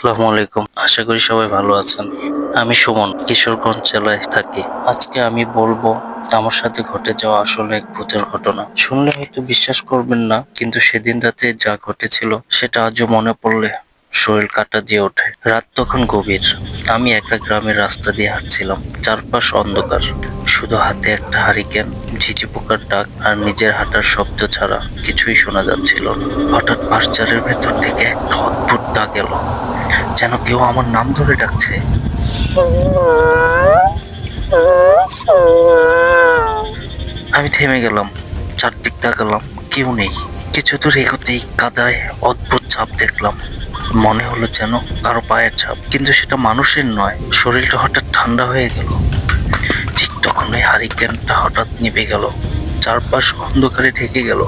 আসসালামু আলাইকুম। আশা করি সবাই ভালো আছেন। আমি সুমন, কিশোরগঞ্জ জেলায় থাকি। আজকে আমি বলব, আমার সাথে ঘটে যাওয়া আসলে এক ভূতের ঘটনা। শুনলে হয়তো বিশ্বাস করবেন না, কিন্তু সেদিন রাতে যা ঘটেছিল, সেটা আজও মনে পড়লে শরীর কাটা দিয়ে ওঠে। রাত তখন গভীর। আমি একা গ্রামের রাস্তা দিয়ে হাঁটছিলাম। চারপাশ অন্ধকার। শুধু হাতে একটা হারিকেন, ঝিঝি পোকার ডাক আর নিজের হাঁটার শব্দ ছাড়া কিছুই শোনা যাচ্ছিল হঠাৎ পাশচারের ভেতর থেকে একটা অদ্ভুত ডাক এলো, যেন কেউ আমার নাম ধরে ডাকছে। আমি থেমে গেলাম, চারদিক তাকালাম, কেউ নেই। কিছু দূর এগোতেই কাদায় অদ্ভুত ছাপ দেখলাম। মনে হলো যেন কারও পায়ের ছাপ, কিন্তু সেটা মানুষের নয়, শরীরটা হঠাৎ ঠান্ডা হয়ে গেল। ঠিক তখন ওই হারিকেনটা হঠাৎ নিভে গেল। চারপাশ অন্ধকারে ঢেকে গেল।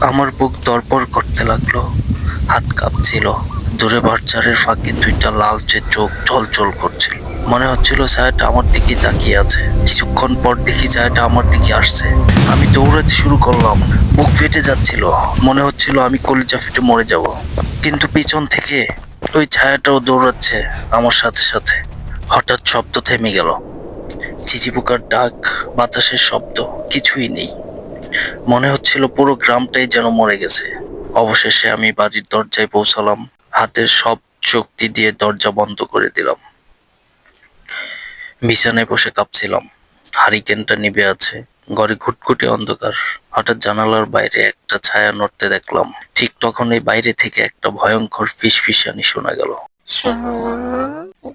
আমার বুক দরপর করতে লাগল। হাত কাঁপছিল। দূরে বাচ্চারের ফাঁকে দুইটা লালচে চোখ ঝলঝল করছিল। মনে হচ্ছিল ছায়াটা আমার দিকে তাকিয়ে আছে। কিছুক্ষণ পর দেখি ছায়াটা আমার দিকে আসছে। আমি দৌড়াতে শুরু করলাম। বুক ফেটে যাচ্ছিল। মনে হচ্ছিল আমি কলিজা ফেটে মরে যাব। কিন্তু পিছন থেকে ওই ছায়াটাও দৌড়াচ্ছে আমার সাথে সাথে। হঠাৎ শব্দ থেমে গেল। চিচি পোকার ডাক, বাতাসের শব্দ, কিছুই নেই। মনে হচ্ছিল পুরো গ্রামটাই যেন মরে গেছে। অবশেষে আমি বাড়ির দরজায় পৌঁছালাম, হাতের সব শক্তি দিয়ে দরজা বন্ধ করে দিলাম। বিছানায় বসে কাঁপছিলাম। হারিকেনটা নিবে আছে, ঘরে ঘুটঘুটে অন্ধকার। হঠাৎ জানালার বাইরে একটা ছায়া নড়তে দেখলাম। ঠিক তখনই বাইরে থেকে একটা ভয়ঙ্কর ফিসফিসানি শোনা গেল।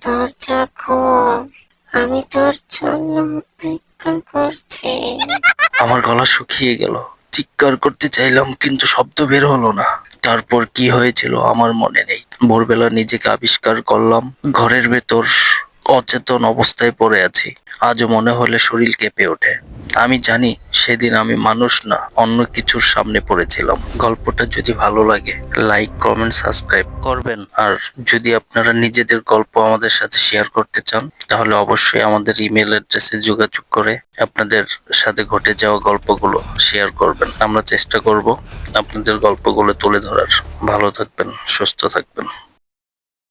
দরজা খোল। আমি তোর জন্য অপেক্ষা করছি। আমার গলা শুকিয়ে গেল। চিৎকার করতে চাইলাম, কিন্তু শব্দ বের হলো না। তারপর কি হয়েছিল আমার মনে নেই। ভোরবেলা নিজেকে আবিষ্কার করলাম, ঘরের ভেতর অচেতন অবস্থায় পড়ে আছি। আজও মনে হলে শরীর কেঁপে ওঠে। আমি জানি সেদিন আমি মানুষ না, অন্য কিছুর সামনে পড়েছিলাম। গল্পটা যদি ভালো লাগে, লাইক, কমেন্ট, সাবস্ক্রাইব করবেন। আর যদি আপনারা নিজেদের গল্প আমাদের সাথে শেয়ার করতে চান, তাহলে অবশ্যই আমাদের ইমেল অ্যাড্রেসে যোগাযোগ করে আপনাদের সাথে ঘটে যাওয়া গল্পগুলো শেয়ার করবেন। আমরা চেষ্টা করব আপনাদের গল্পগুলো তুলে ধরার। ভালো থাকবেন, সুস্থ থাকবেন।